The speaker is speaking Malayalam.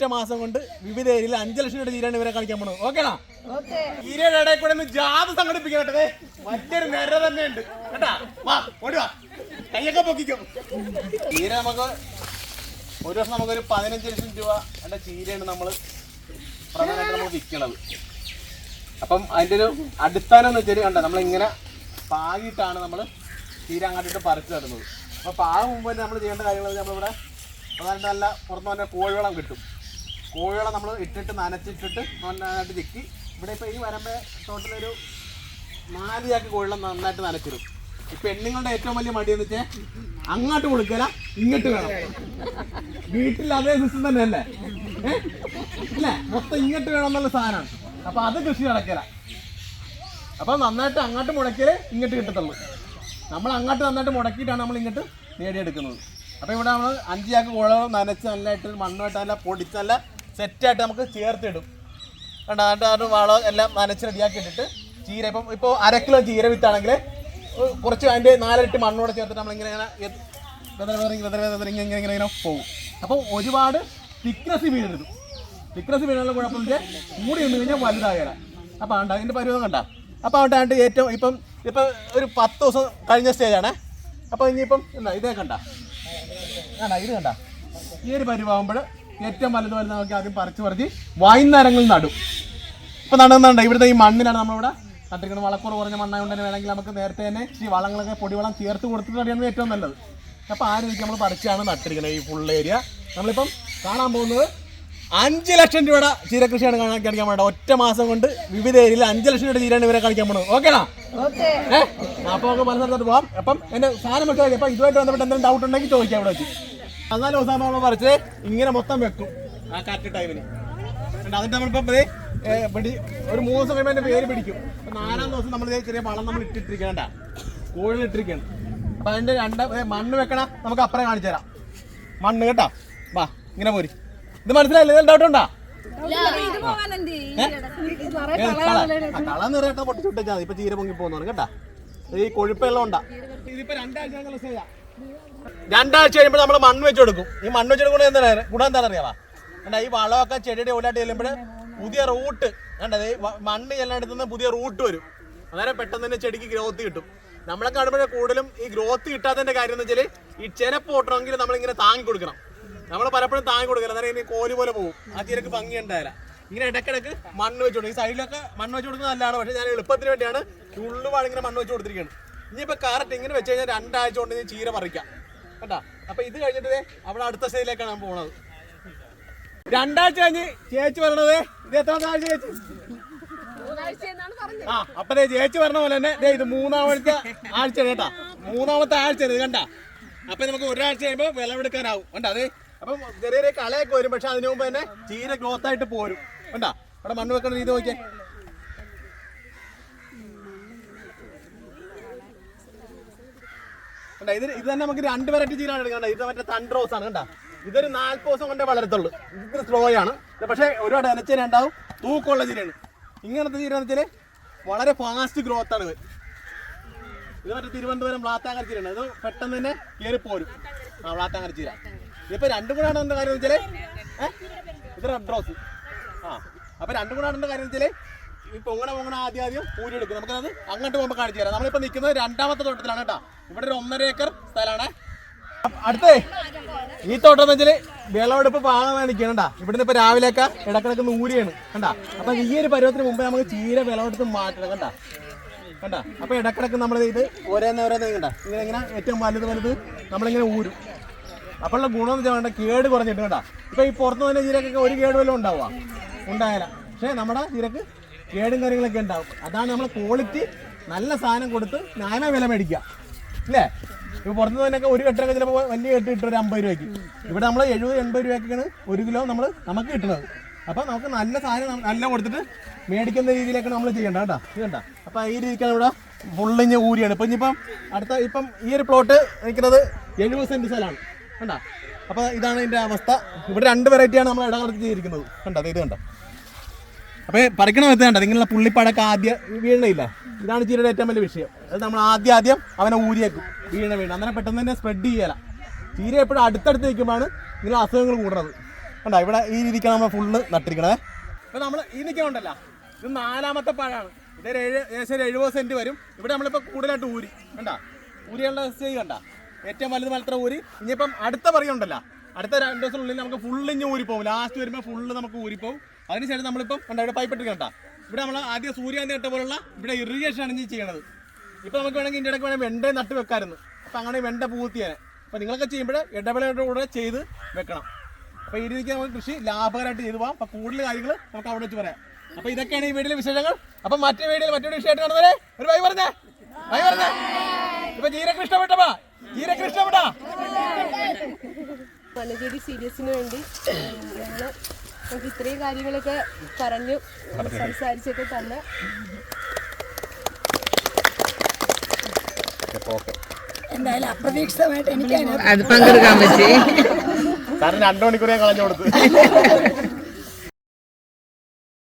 ഒറ്റ മാസം കൊണ്ട് വിവിധ ഏരിയയിൽ അഞ്ചു ലക്ഷം രൂപ തീരാണ് ഇവരെ കളിക്കാൻ പോണത്. ഓക്കേണാ ഈരയുടെ ഇടയിൽ കൂടെ ഒന്ന് ജാഥ സംഘടിപ്പിക്കട്ടെ വലിയൊരു മറ്റൊരു നിര തന്നെയുണ്ട്. കേട്ടാ? വാ ഓടി വാ. കൈയൊക്കെ പൊക്കിക്കും. ചീര നമുക്ക് ഒരു വർഷം നമുക്കൊരു പതിനഞ്ച് ലക്ഷം രൂപ എന്റെ ചീരയാണ് നമ്മൾ പ്രധാനമായിട്ട് നമ്മൾ വിൽക്കണത്. അപ്പം അതിന്റെ ഒരു അടിസ്ഥാനം എന്ന് വെച്ചാൽ കണ്ട നമ്മളിങ്ങനെ പാകിയിട്ടാണ് നമ്മൾ ചീര അങ്ങോട്ടിട്ട് പറിച്ചു തരുന്നത്. അപ്പോൾ പാകം മുമ്പ് തന്നെ നമ്മൾ ചെയ്യേണ്ട കാര്യങ്ങൾ നമ്മളിവിടെ പ്രധാനമായിട്ട് നല്ല പുറത്ത് തന്നെ കോഴിവളം കിട്ടും. കോഴിവളം നമ്മൾ ഇട്ടിട്ട് നനച്ചിട്ടിട്ട് നന്നായിട്ട് ചിക്കി. ഇവിടെ ഇപ്പോൾ ഈ വരമ്പേ ടോട്ടലൊരു നാല് ചാക്ക് കോഴികളെ നന്നായിട്ട് നനച്ചിടും. ഈ പെണ്ണുങ്ങളുടെ ഏറ്റവും വലിയ മടി എന്ന് വെച്ചാൽ അങ്ങോട്ട് കൊടുക്കല ഇങ്ങോട്ട് വേണം. വീട്ടിൽ അതേ സിസ്റ്റം തന്നെ അല്ലേ ഏ? ഇല്ലേ മൊത്തം ഇങ്ങോട്ട് വേണം എന്നുള്ള സാധനമാണ്. അപ്പൊ അത് കൃഷി നടക്കല. അപ്പൊ നന്നായിട്ട് അങ്ങോട്ട് മുടക്കിയാലേ ഇങ്ങോട്ട് കിട്ടത്തുള്ളൂ. നമ്മൾ അങ്ങോട്ട് നന്നായിട്ട് മുടക്കിയിട്ടാണ് നമ്മൾ ഇങ്ങോട്ട് നേടിയെടുക്കുന്നത്. അപ്പൊ ഇവിടെ നമ്മൾ അഞ്ച് ചാക്ക് കുഴവ് നനച്ച് നല്ലതായിട്ട് മണ്ണുമായിട്ട് നല്ല പൊടിച്ച് നല്ല സെറ്റായിട്ട് നമുക്ക് ചേർത്തിടും. കണ്ട? അതിന്റെ അത് വളം എല്ലാം നനച്ച് റെഡിയാക്കി ഇട്ടിട്ട് ചീര ഇപ്പം ഇപ്പോൾ അര കിലോ ചീര വിത്താണെങ്കിൽ കുറച്ച് അതിന്റെ നാലിരട്ടി മണ്ണോടെ ചേർത്തിട്ട് നമ്മളിങ്ങനെ ഇങ്ങനെ ഇങ്ങനെ ഇങ്ങനെ പോകും അപ്പോൾ ഒരുപാട് തിക്നസ് വീഴരുത്. തിക്നസ് വീഴാനുള്ള കുഴപ്പം വെച്ചാൽ കൂടി നിന്ന് കഴിഞ്ഞാൽ വലുതായാലും അപ്പോൾ ആണ്ട് അതിന്റെ പരുവം കണ്ട? അപ്പോൾ അവിടെ ആണ്ട് ഏറ്റവും ഇപ്പം ഇപ്പം ഒരു പത്ത് ദിവസം കഴിഞ്ഞ സ്റ്റേജാണ് അപ്പോൾ ഇനിയിപ്പം എന്താ? ഇതേ കണ്ട? കണ്ട? ഇത് കണ്ട? ഈ ഒരു പരുവാകുമ്പോൾ ഏറ്റവും വലുത് വലുത് നമുക്ക് ആദ്യം പറിച്ച് പറിച്ച് വൈകുന്നേരങ്ങളിൽ നടും. ഇപ്പൊ നടന്നുണ്ട് ഇവിടുത്തെ ഈ മണ്ണിനാണ് നമ്മളിവിടെ നട്ടിരിക്കുന്നത് വളക്കുറവ് കുറഞ്ഞ മണ്ണായതുകൊണ്ട് തന്നെ വേണമെങ്കിൽ നമുക്ക് നേരത്തെ തന്നെ ഈ വളങ്ങളൊക്കെ പൊടിവളം ചേർത്ത് കൊടുത്തിട്ട് നടുന്നത് ഏറ്റവും നല്ലത്. അപ്പോൾ ആ രീതിക്ക് നമ്മൾ പറിച്ചാണ് നട്ടിരിക്കുന്നത് ഈ ഫുൾ ഏരിയ നമ്മളിപ്പം കാണാൻ പോകുന്നത് അഞ്ച് ലക്ഷം രൂപയുടെ ചീരകൃഷിയാണ് കാണാൻ കാണിക്കാൻ വേണ്ട ഒറ്റ മാസം കൊണ്ട് വിവിധ ഏരിയയിൽ അഞ്ച് ലക്ഷം രൂപയുടെ ചീരയാണ് ഇവരെ കാണിക്കാൻ പോകുന്നത് ഓക്കേടാ ഏഹ് അപ്പോൾ നമുക്ക് പല സ്ഥലത്തോട്ട് പോവാം. അപ്പം എന്റെ സാധനം വെച്ചാൽ അപ്പം ഇതുമായിട്ട് ബന്ധപ്പെട്ട് എന്തെങ്കിലും ഡൗട്ട് ഉണ്ടെങ്കിൽ ചോദിക്കാം ഇവിടെ വെച്ച്. എന്നാലും ദിവസം നമ്മൾ പറിച്ചത് ഇങ്ങനെ മൊത്തം വെക്കും. ആ കറക്റ്റ് ടൈമിന്. അതിന്റെ നമ്മളിപ്പോ പിടി ഒരു മൂന്ന് ദിവസം കഴിയുമ്പോൾ പേര് പിടിക്കും. അപ്പൊ നാലാം ദിവസം നമ്മൾ ചെറിയ വളം നമ്മൾ ഇട്ടിട്ടിരിക്കണ്ട കോഴികൾ ഇട്ടിരിക്കണം. അപ്പൊ അതിന്റെ രണ്ട് മണ്ണ് വെക്കണ നമുക്ക് അപ്പുറം കാണിച്ചു തരാം. മണ്ണ് കേട്ടോ? വാ ഇങ്ങനെ പോരി. ഇത് മനസ്സിലായില്ലേ? ഇതിൽ ഡൗട്ട് ഉണ്ടാ? കള. നിറയട്ടെ പൊട്ടിച്ചുട്ടാ ഇപ്പൊ ചീര പൊങ്ങി പോകുന്നു കേട്ടാ. ഈ കൊഴുപ്പെല്ലാം ഉണ്ടാ ഇതിപ്പോ രണ്ടാഴ്ച രണ്ടാഴ്ച കഴിയുമ്പോൾ നമ്മൾ മണ്ണ് വെച്ച് കൊടുക്കും. ഈ മണ്ണ് വെച്ച് കൊടുക്കുന്നത് എന്താണ്? ഗുണം എന്താണെന്ന് അറിയാവാ കണ്ടാ ഈ വളമൊക്കെ ചെടിയുടെ ഉള്ളിലായിട്ട് ചെല്ലുമ്പോൾ പുതിയ റൂട്ട് കണ്ടത് മണ്ണ് ചെല്ലാണ്ടിൽ നിന്ന് പുതിയ റൂട്ട് വരും. അന്നേരം പെട്ടെന്ന് തന്നെ ചെടിക്ക് ഗ്രോത്ത് കിട്ടും. നമ്മളെ കാണുമ്പോൾ കൂടുതലും ഈ ഗ്രോത്ത് കിട്ടാത്തതിന്റെ കാര്യം എന്ന് വെച്ചാൽ ഈ ചെനപ്പ് ഓട്ടണമെങ്കിൽ നമ്മളിങ്ങനെ താങ്ങി കൊടുക്കണം. നമ്മൾ പലപ്പോഴും താങ്ങി കൊടുക്കണം അന്നേരം ഇനി കോലി പോലെ പോകും. ആ തീരക്ക് ഭംഗി ഉണ്ടായില്ല ഇങ്ങനെ ഇടക്കിടക്ക് മണ്ണ് വെച്ച് കൊടുക്കും. ഈ സൈഡിലൊക്കെ മണ്ണ് വെച്ച് കൊടുക്കുന്നത് നല്ലതാണ്. പക്ഷേ ഞാൻ എളുപ്പത്തിന് വേണ്ടിയാണ് ഉള്ളുവാളിങ്ങനെ മണ്ണ് വെച്ച് കൊടുത്തിരിക്കുകയാണ് ഇനിയിപ്പോൾ കാരറ്റ് ഇങ്ങനെ വെച്ച് കഴിഞ്ഞാൽ രണ്ടാഴ്ച കൊണ്ട് ഇനി ചീര പറിക്കാം. കേട്ടാ? അപ്പൊ ഇത് കഴിഞ്ഞിട്ട് അവിടെ അടുത്ത സ്റ്റേജിലേക്കാണ് ഞാൻ പോണത്. രണ്ടാഴ്ച കഴിഞ്ഞ് ചേച്ചി വരണത് ഇത് എത്ര ആഴ്ച ചേച്ചി? ആ അപ്പൊ ചേച്ചി പറഞ്ഞ പോലെ തന്നെ ഇത് മൂന്നാമത്തെ ആഴ്ച കേട്ടാ. മൂന്നാമത്തെ ആഴ്ച ഇത് കണ്ട. അപ്പൊ നമുക്ക് ഒരാഴ്ച കഴിയുമ്പോ വിളവെടുക്കാനാവും കണ്ട അതെ അപ്പം ചെറിയ ചെറിയ കളയൊക്കെ വരും പക്ഷെ അതിനു മുമ്പ് തന്നെ ചീര ഗ്രോത്ത് ആയിട്ട് പോരും. കണ്ടാ? അവിടെ മണ്ണ് വെക്കണ രീതി നോക്കിയേ. കണ്ട ഇത് ഇത് തന്നെ നമുക്ക് രണ്ട് വെറൈറ്റി ചീരാണ് എടുക്കണ്ട ഇത് മറ്റേ തണ്ട് റോസ് ആണ് കണ്ട? ഇതൊരു നാല്പത് ദിവസം കൊണ്ടേ വളരത്തുള്ളൂ. ഇത് സ്ലോ ആണ്. പക്ഷെ ഒരുപാട് അനച്ചേന ഉണ്ടാവും. തൂക്കമുള്ള ചീരയാണ്. ഇങ്ങനത്തെ ചീര എന്ന് വെച്ചാൽ വളരെ ഫാസ്റ്റ് ഗ്രോത്ത് ആണ് ഇത്. മറ്റേ തിരുവനന്തപുരം വ്ളാത്താങ്കര ചീരയാണ്. ഇത് പെട്ടെന്ന് തന്നെ കയറി പോരും. ആ വ്ളാത്താങ്കര ചീര. ഇപ്പൊ രണ്ടും കൂടെ എന്താ കാര്യം വെച്ചാൽ ഇത് റെഡ് റോസ് ആ. അപ്പൊ രണ്ടും കൂടെ ആണെന്ന കാര്യം വെച്ചാൽ ഈ പൊങ്ങണ പൊങ്ങണ ആദ്യം ആദ്യം പൂരി എടുക്കും. നമുക്കത് അങ്ങോട്ട് പോകുമ്പോൾ കാണിച്ചു തരാം. നമ്മളിപ്പോ നിൽക്കുന്നത് രണ്ടാമത്തെ തോട്ടത്തിലാണ് കേട്ടോ. ഇവിടെ ഒരു ഒന്നര ഏക്കർ സ്ഥലമാണ്. അടുത്തേ ഈ തോട്ടം എന്ന് വെച്ചാൽ വിളവെടുപ്പ് പാകാൻ നിൽക്കണ്ട ഇവിടുന്ന് ഇപ്പൊ രാവിലെയൊക്കെ ഇടക്കിടക്ക് നൂരിയാണ് കണ്ടാ. അപ്പൊ ഈ ഒരു പരുവത്തിന് മുമ്പേ നമുക്ക് ചീര വിളവെടുത്ത് മാറ്റണം കണ്ടാ. കണ്ട. അപ്പൊ ഇടക്കിടക്ക് നമ്മൾ ഇത് ഓരോന്ന് കണ്ട. ഇങ്ങനെ ഇങ്ങനെ ഏറ്റവും വലുത് വലുത് നമ്മളിങ്ങനെ ഊരും. അപ്പോഴുള്ള ഗുണം എന്ന് വെച്ചാൽ കേട് കുറഞ്ഞിട്ട് കണ്ട. ഇപ്പൊ ഈ പുറത്ത് തന്നെ ചീരക്കൊക്കെ ഒരു കേട് വല്ലതും ഉണ്ടാവുക ഉണ്ടായാല പക്ഷേ നമ്മുടെ ചീരക്ക് കേടും കാര്യങ്ങളൊക്കെ ഉണ്ടാവും. അതാണ് നമ്മൾ ക്വാളിറ്റി നല്ല സാധനം കൊടുത്ത് ന്യായമായ വില മേടിക്കുക. അല്ലേ? ഇപ്പൊ പുറത്തു തന്നെ ഒരു കെട്ടൊക്കെ ചിലപ്പോൾ വലിയ കെട്ട് കിട്ടും ഒരു അമ്പത് രൂപയ്ക്ക്. ഇവിടെ നമ്മൾ എഴുപത് എൺപത് രൂപയ്ക്കാണ് ഒരു കിലോ നമ്മൾ നമുക്ക് കിട്ടുന്നത്. അപ്പൊ നമുക്ക് നല്ല സാധനം നല്ല കൊടുത്തിട്ട് മേടിക്കുന്ന രീതിയിലേക്കാണ് നമ്മൾ ചെയ്യേണ്ട കേട്ടോ. ഇത് കണ്ട? അപ്പൊ ഈ രീതിക്കാണ് ഇവിടെ ഫുള്ളിഞ്ഞ് ഊരിയാണ്. ഇപ്പൊ ഇനിയിപ്പം അടുത്ത ഇപ്പം ഈ ഒരു പ്ലോട്ട് നിൽക്കുന്നത് എഴുപത് സെന്റ് സ്ഥലമാണ്. കണ്ട? അപ്പൊ ഇതാണ് ഇതിന്റെ അവസ്ഥ. ഇവിടെ രണ്ട് വെറൈറ്റിയാണ് നമ്മൾ ഇടകലർത്തി ചെയ്തിരിക്കുന്നത്. കണ്ടോ? ഇത് കണ്ടോ? അപ്പൊ പറിക്കണ വെച്ച് കണ്ടോ? നിങ്ങളുടെ പുള്ളിപ്പടക്കം ആദ്യം വീഴണില്ല. ഇതാണ് ചീരയുടെ ഏറ്റവും വലിയ വിഷയം. അത് നമ്മൾ ആദ്യം ആദ്യം അവനെ ഊരിയേക്കും. വീണ വീണ. അങ്ങനെ പെട്ടെന്ന് തന്നെ സ്പ്രെഡ് ചെയ്യല. ചീര എപ്പോഴും അടുത്തടുത്ത് നിൽക്കുമ്പോഴാണ് നിങ്ങൾ അസുഖങ്ങൾ കൂടുന്നത്. കണ്ടോ? ഇവിടെ ഈ രീതിക്കാണ് നമ്മൾ ഫുള്ള് നട്ടിരിക്കണേ ഇപ്പൊ നമ്മൾ ഈ നിൽക്കണുണ്ടല്ലോ ഇത് നാലാമത്തെ പഴമാണ് ഇതൊരു ഏഴ് ഏകദേശം ഒരു എഴുപത് സെന്റ് വരും. ഇവിടെ നമ്മളിപ്പോൾ കൂടുതലായിട്ട് ഊരി. കണ്ട? ഊരിയുള്ള സ്റ്റേജ് കണ്ട? ഏറ്റവും വലുത് മാത്രം ഊരി. ഇനിയിപ്പം അടുത്ത പറയുണ്ടല്ലോ. അടുത്ത രണ്ട് ദിവസത്തിനുള്ളിൽ നമുക്ക് ഫുള്ള് ഇഞ്ഞ് ഊരിപ്പോവും. ലാസ്റ്റ് വരുമ്പോൾ ഫുള്ള് നമുക്ക് ഊരിപ്പോവും. അതിനുശേഷം നമ്മളിപ്പം കണ്ട ഇവിടെ പൈപ്പ് ഇട്ടിരിക്കണ്ട ഇവിടെ നമ്മൾ ആദ്യം സൂര്യാന്തി ഇട്ട പോലുള്ള ഇവിടെ ഇറിഗേഷൻ ആണ് ഇനി ചെയ്യണത്. ഇപ്പൊ നമുക്ക് വേണമെങ്കിൽ ഇതിന്റെ ഇടയ്ക്ക് വേണമെങ്കിൽ വെണ്ട നട്ട് വെക്കാമായിരുന്നു. അപ്പൊ അങ്ങനെ വെണ്ട പൂത്തിയാണ്. അപ്പൊ നിങ്ങളൊക്കെ ചെയ്യുമ്പോൾ ഇടവേളയുടെ കൂടെ ചെയ്ത് വെക്കണം. അപ്പൊ ഈ രീതിക്ക് നമുക്ക് കൃഷി ലാഭകരമായിട്ട് ചെയ്തു പോകാം അപ്പൊ കൂടുതൽ കാര്യങ്ങൾ നമുക്ക് അവിടെ വെച്ച് പറയാം. അപ്പൊ ഇതൊക്കെയാണ് ഈ വീഡിയോയിലെ വിശേഷങ്ങൾ. അപ്പൊ മറ്റേ വീഡിയോയിൽ മറ്റൊരു വിഷയമായിട്ട് കാണുന്നവരെ ഒരു വൈ പറഞ്ഞേ. വൈ പറഞ്ഞേ. ഇപ്പൊ ജീരക്ക് ഇഷ്ടപ്പെട്ടപ്പാ? ജീരക്ക് ഇഷ്ടപ്പെട്ടാ? വനജേരി സീരിയസിന് വേണ്ടി നമുക്ക് ഇത്രയും കാര്യങ്ങളൊക്കെ പറഞ്ഞു സംസാരിച്ചൊക്കെ തന്നെ. എന്തായാലും അപ്രതീക്ഷിതമായിട്ട് എനിക്ക് അത് പങ്കെടുക്കാൻ പറ്റി. കാരണം രണ്ടു മണിക്കൂർ ഞാൻ കളഞ്ഞു കൊടുത്തു.